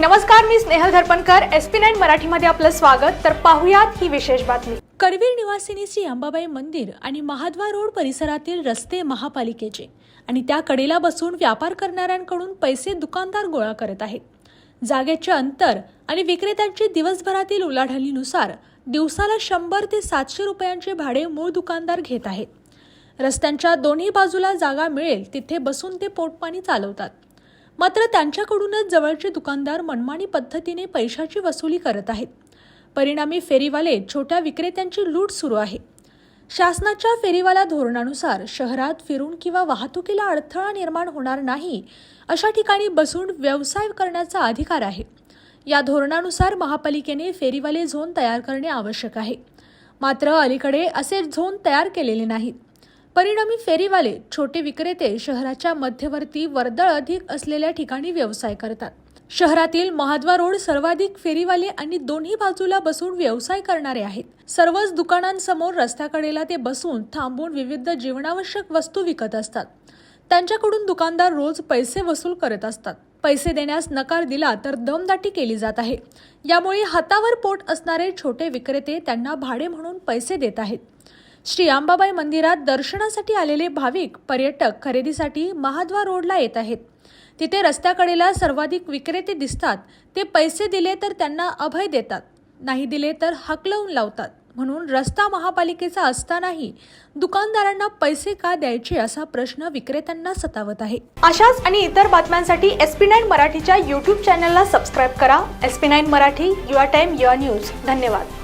नमस्कार मी Snehal Dharpankar. S P nine मराठीमध्ये आपलं स्वागत. तर पाहुयात ही विशेष बातमी. करवीर निवासिनी श्री अंबाबाई मंदिर आणि महाद्वार रोड परिसरातील रस्ते महापालिकेचे आणि त्या कडेला बसून व्यापार करणाऱ्यांकडून पैसे दुकानदार गोळा करत आहेत. जागेचे अंतर आणि विक्रेत्यांची दिवसभरातील उलाढालीनुसार दिवसाला शंभर ते सातशे रुपयांचे भाडे मूळ दुकानदार घेत आहेत. रस्त्यांच्या दोन्ही बाजूला जागा मिळेल तिथे बसून ते पोटपाणी चालवतात. मात्र त्यांच्याकडूनच जवळचे दुकानदार मनमानी पद्धतीने पैशाची वसुली करत आहेत. परिणामी फेरीवाले छोट्या विक्रेत्यांची लूट सुरू आहे. शासनाच्या फेरीवाला धोरणानुसार शहरात फिरून किंवा वाहतुकीला अडथळा निर्माण होणार नाही अशा ठिकाणी बसून व्यवसाय करण्याचा अधिकार आहे. या धोरणानुसार महापालिकेने फेरीवाले झोन तयार करणे आवश्यक आहे. मात्र अलीकडे असे झोन तयार केलेले नाहीत. परिणामी फेरीवाले छोटे विक्रेते शहराच्या मध्यवर्ती वर्दळ अधिक असलेल्या ठिकाणी व्यवसाय करतात. शहरातील महाद्वा रोड सर्वाधिक फेरीवाले आणि दोन्ही बाजूला बसून व्यवसाय करणारे आहेत. सर्वच दुकानांसमोर रस्त्याकडेला ते बसून थांबून विविध जीवनावश्यक वस्तू विकत असतात. त्यांच्याकडून दुकानदार रोज पैसे वसूल करत असतात. पैसे देण्यास नकार दिला तर दमदाटी केली जात आहे. यामुळे हातावर पोट असणारे छोटे विक्रेते त्यांना भाडे म्हणून पैसे देत आहेत. श्री अंबाबाई मंदिरात दर्शनासाठी आलेले भाविक पर्यटक खरेदीसाठी महाद्वार रोडला येत आहेत. तिथे रस्त्याकडेला सर्वाधिक विक्रेते दिसतात. ते पैसे दिले तर त्यांना अभय देतात. नाही दिले तर हकलवून लावतात. म्हणून रस्ता महापालिकेचा असतानाही दुकानदारांना पैसे का द्यायचे असा प्रश्न विक्रेत्यांना सतावत आहे. अशाच आणि इतर बातम्यांसाठी एस पी नाईन मराठीच्या यूट्यूब चॅनलला सबस्क्राईब करा. S P nine Marathi your time your news. धन्यवाद.